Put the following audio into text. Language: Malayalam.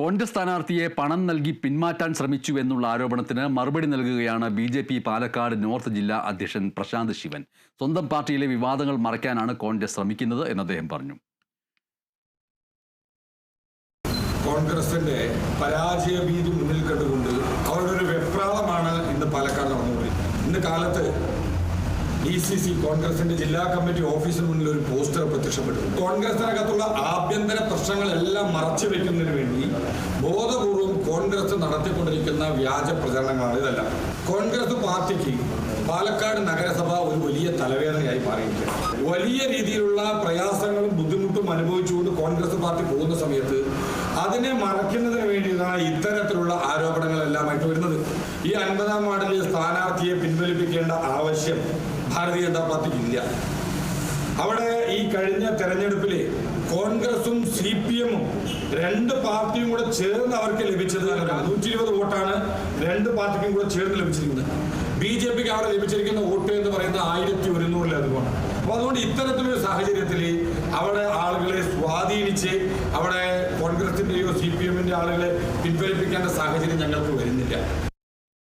കോൺഗ്രസ് സ്ഥാനാർത്ഥിയെ പണം നൽകി പിന്മാറ്റാൻ ശ്രമിച്ചു എന്നുള്ള ആരോപണത്തിന് മറുപടി നൽകുകയാണ് B J P Palakkad north ജില്ലാ അധ്യക്ഷൻ പ്രശാന്ത് ശിവൻ. സ്വന്തം പാർട്ടിയിലെ വിവാദങ്ങൾ മറയ്ക്കാനാണ് കോൺഗ്രസ് ശ്രമിക്കുന്നത് എന്ന് അദ്ദേഹം പറഞ്ഞു. കോൺഗ്രസിന്റെ പരാജയ ഭീതി മുന്നിൽ കണ്ടുകൊണ്ട് അവരുടെ ഒരു വെപ്രാളമാണ് ഇന്ന് പാലക്കാട് നടന്നുകൊണ്ടിരിക്കുന്നത്. ഇന്ന് കാലത്ത് ഡി സി സി കോൺഗ്രസിന്റെ ജില്ലാ കമ്മിറ്റി ഓഫീസിന് മുന്നിൽ ഒരു പോസ്റ്റർ പ്രത്യക്ഷപ്പെട്ടു. കോൺഗ്രസിനകത്തുള്ള ആഭ്യന്തര പ്രശ്നങ്ങളെല്ലാം മറച്ചു വെക്കുന്നതിന് വേണ്ടി ബോധപൂർവം കോൺഗ്രസ് നടത്തിക്കൊണ്ടിരിക്കുന്ന വ്യാജ പ്രചരണങ്ങളാണ് ഇതെല്ലാം. കോൺഗ്രസ് പാർട്ടിക്ക് പാലക്കാട് നഗരസഭ ഒരു വലിയ തലവേദനയായി മാറിയിരിക്കുകയാണ് വലിയ രീതിയിലുള്ള പ്രയാസങ്ങളും ബുദ്ധിമുട്ടും അനുഭവിച്ചുകൊണ്ട് കോൺഗ്രസ് പാർട്ടി പോകുന്ന സമയത്ത് അതിനെ മറയ്ക്കുന്നതിന് വേണ്ടിയിട്ടാണ് ഇത്തരത്തിലുള്ള ആരോപണങ്ങളെല്ലാമായിട്ട് വരുന്നത്. ഈ അൻപതാം വാർഡിലെ സ്ഥാനാർത്ഥിയെ പിൻവലിപ്പിക്കേണ്ട ആവശ്യം ഭാരതീയ ജനതാ പാർട്ടിക്ക് ഇല്ല. അവിടെ ഈ കഴിഞ്ഞ തെരഞ്ഞെടുപ്പിൽ കോൺഗ്രസും സി രണ്ട് പാർട്ടിയും കൂടെ ചേർന്ന് അവർക്ക് ലഭിച്ചത് നൂറ്റി ഇരുപത് വോട്ടാണ് രണ്ട് പാർട്ടിക്കും കൂടെ ചേർന്ന് ലഭിച്ചിരിക്കുന്നത്. ബി ജെ പിക്ക് അവിടെ ലഭിച്ചിരിക്കുന്ന വോട്ട് എന്ന് പറയുന്നത് ആയിരത്തി ഒരുന്നൂറിലധികമാണ് അപ്പൊ അതുകൊണ്ട് ഇത്തരത്തിലൊരു സാഹചര്യത്തിൽ അവിടെ ആളുകളെ സ്വാധീനിച്ച് അവിടെ കോൺഗ്രസിന്റെയോ സി പി എമ്മിന്റെ ആളുകളെ പിൻവലിപ്പിക്കേണ്ട സാഹചര്യം ഞങ്ങൾക്ക് വരുന്നില്ല.